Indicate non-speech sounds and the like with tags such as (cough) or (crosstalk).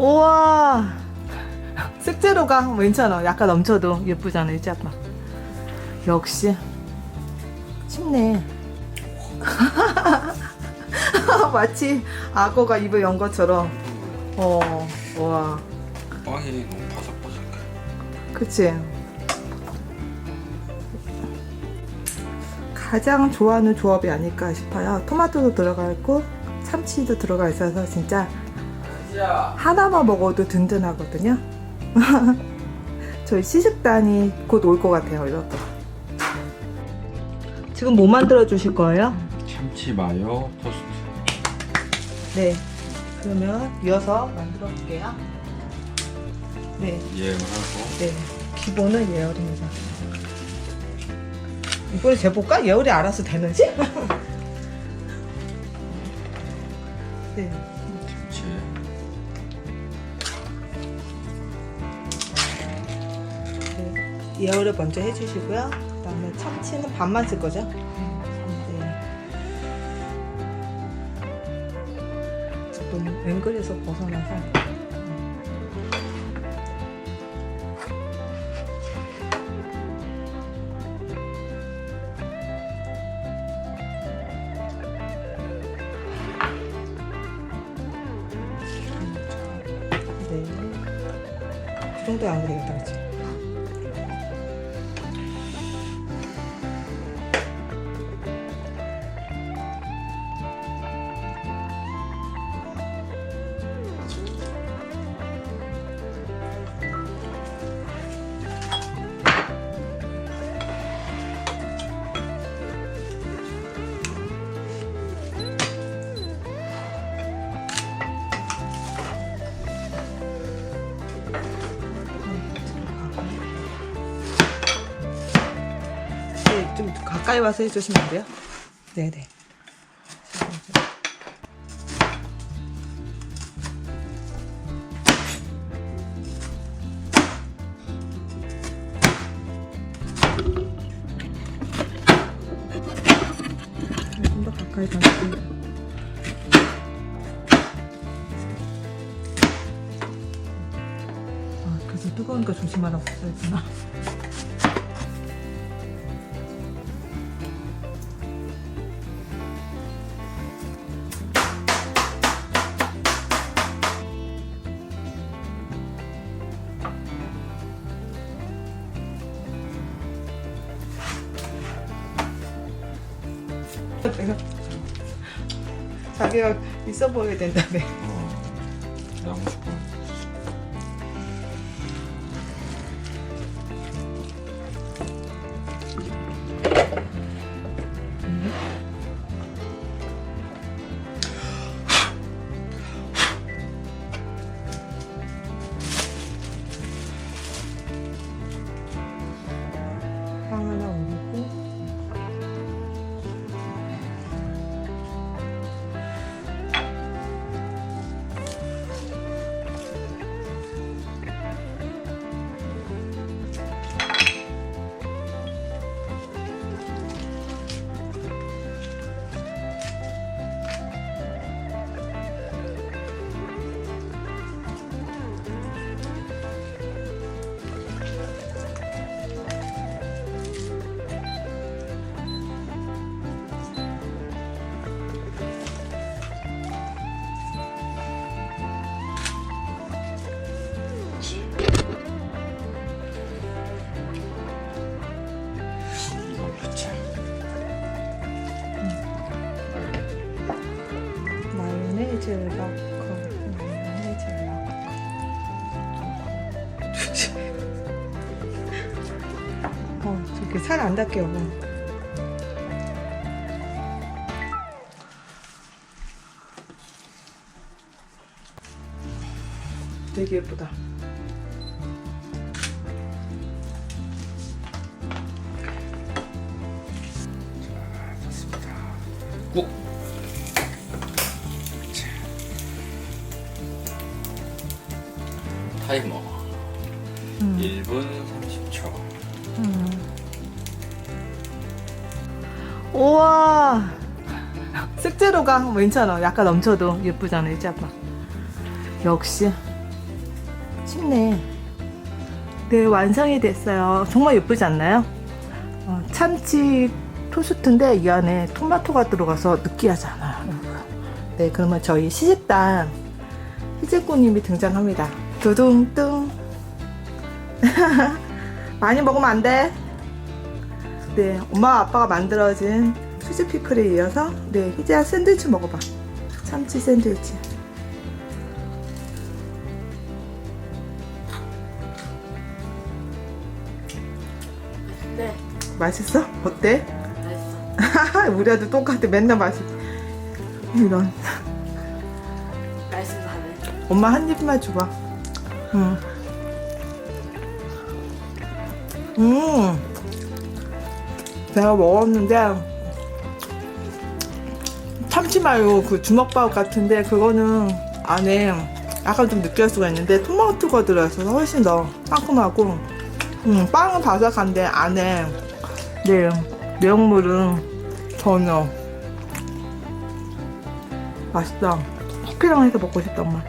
우와. 색재료가 괜찮아. 약간 넘쳐도 예쁘잖아, 이 짝봐. 역시. 쉽네. (laughs) 마치 악어가 입을 연 것처럼. 어, 와. 빵이 너무 바삭바삭해. 그치? 가장 좋아하는 조합이 아닐까 싶어요. 토마토도 들어가 있고, 참치도 들어가 있어서 진짜 하나만 먹어도 든든하거든요. (laughs) 저희 시식단이 곧 올 것 같아요, 이렇게. 지금 뭐 만들어 주실 거예요? 참치 마요 토스트. 네. 그러면 이어서 만들어 볼게요. 네. 예하고 네, 기본은 예열입니다. 이걸 재볼까? 예열이 알아서 되는지? (laughs) 네, 참치. 예열을 먼저 해주시고요. 그 다음에 참치는 반만 쓸 거죠? 네. 조금 앵글에서 벗어나서 네. 그 정도 안 되겠다, 그치? 가까이 와서 해주시면 안 돼요? 네네. 좀 더 가까이 가주세요. 아, 그래서 뜨거우니까 조심하라고 써있구나. 내가 자기가 있어 보여야 된다며. 어. 나고 싶어. 넣고 마요네즈를 넣고 어 저렇게 살안 닿게 여보 되게 예쁘다. 타이머 음. 1분 30초. 우와 색재료가 괜찮아 약간 넘쳐도 예쁘잖아 이 짝봐 역시 했네. 네, 완성이 됐어요. 정말 예쁘지 않나요? 어, 참치 토스트인데 이 안에 토마토가 들어가서 느끼하지 않아요. 여러분. 네, 그러면 저희 시식단 희재꾸님이 등장합니다. 두둥뚱. (laughs) 많이 먹으면 안 돼. 네, 엄마 아빠가 만들어진 수지 피클에 이어서 네, 희재야 샌드위치 먹어봐. 참치 샌드위치. 네, 맛있어? 어때? 맛있어. (laughs) 우리 아들 똑같아. 맨날 맛있. 이런. 맛있어. 엄마 한 입만 줘봐. 응. 음. 내가 먹었는데 참치 마요 그 주먹밥 같은데 그거는 안에 약간 좀 느끼할 수가 있는데 토마토가 들어있어서 훨씬 더 상큼하고 음, 빵은 바삭한데 안에 네 내용물은 전혀 맛있다. 커피랑 해서 먹고 싶다 엄마.